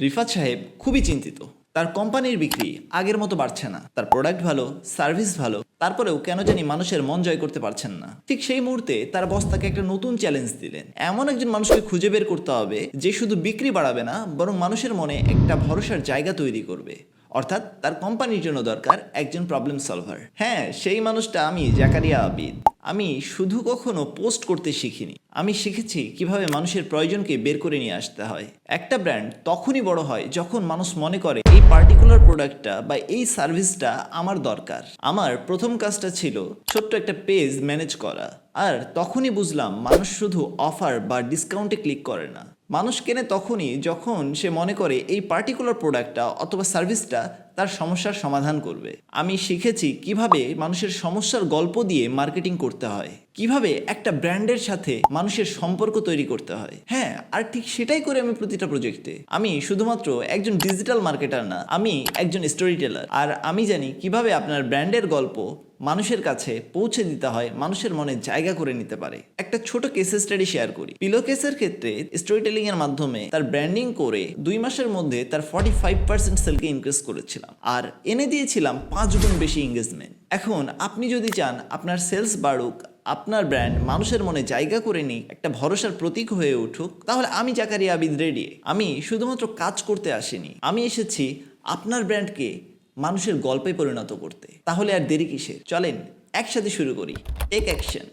রিফাত সাহেব খুবই চিন্তিত। তার কোম্পানির বিক্রি আগের মতো বাড়ছে না। তার প্রোডাক্ট ভালো সার্ভিস ভালো, তারপরেও কেন জানি মানুষের মন জয় করতে পারছেন না। ঠিক সেই মুহূর্তে তার বস তাকে একটা নতুন চ্যালেঞ্জ দিলেন। এমন একজন মানুষকে খুঁজে বের করতে হবে যে শুধু বিক্রি বাড়াবে না, বরং মানুষের মনে একটা ভরসার জায়গা তৈরি করবে। অর্থাৎ তার কোম্পানির জন্য দরকার একজন প্রবলেম সলভার হ্যাঁ সেই মানুষটা আমি জাকারিয়া আবিদ। আমি শুধু কখনো পোস্ট করতে শিখিনি। আমি শিখেছি কীভাবে মানুষের প্রয়োজনকে বের করে নিয়ে আসতে হয়। একটা ব্র্যান্ড তখনই বড় হয় যখন মানুষ মনে করে এই পার্টিকুলার প্রোডাক্টটা বা এই সার্ভিসটা আমার দরকার। আমার প্রথম কাজটা ছিল ছোট্ট একটা পেজ ম্যানেজ করা। আর তখনই বুঝলাম মানুষ শুধু অফার বা ডিসকাউন্টে ক্লিক করে না। মানুষ কেনে তখনই যখন সে মনে করে এই পার্টিকুলার প্রোডাক্টটা অথবা সার্ভিসটা তার সমস্যার সমাধান করবে। আমি শিখেছি কীভাবে মানুষের সমস্যার গল্প দিয়ে মার্কেটিং করতে হয়। কীভাবে একটা ব্র্যান্ডের সাথে মানুষের সম্পর্ক তৈরি করতে হয়। হ্যাঁ আর ঠিক সেটাই করে আমি প্রতিটা প্রজেক্টে আমি শুধুমাত্র একজন ডিজিটাল মার্কেটার না, আমি একজন স্টোরি টেলার আর আমি জানি কীভাবে আপনার ব্র্যান্ডের গল্প মানুষের কাছে পৌঁছে দিতে হয়, মানুষের মনে জায়গা করে নিতে পারে। একটা ছোট কেস স্টাডি শেয়ার করি। পিলো কেসের ক্ষেত্রে স্টোরি টেলিং এর মাধ্যমে তার ব্র্যান্ডিং করে দুই মাসের মধ্যে তার ফর্টি ফাইভ পার্সেন্ট সেলকে ইনক্রিজ করেছিলাম। আর এনে দিয়েছিলাম পাঁচ গুণ বেশি এঙ্গেজমেন্ট এখন আপনি যদি চান আপনার সেলস বাড়ুক, আপনার ব্র্যান্ড মানুষের মনে জায়গা করে নিক, একটা ভরসার প্রতীক হয়ে উঠুক, তাহলে আমি জাকারিয়া আবিদ রেডি আমি শুধুমাত্র কাজ করতে আসিনি। আমি এসেছি আপনার ব্র্যান্ডকে মানুষের গল্পে পরিণত করতে। তাহলে আর দেরি কিসের? চলেন একসাথে শুরু করি। Take action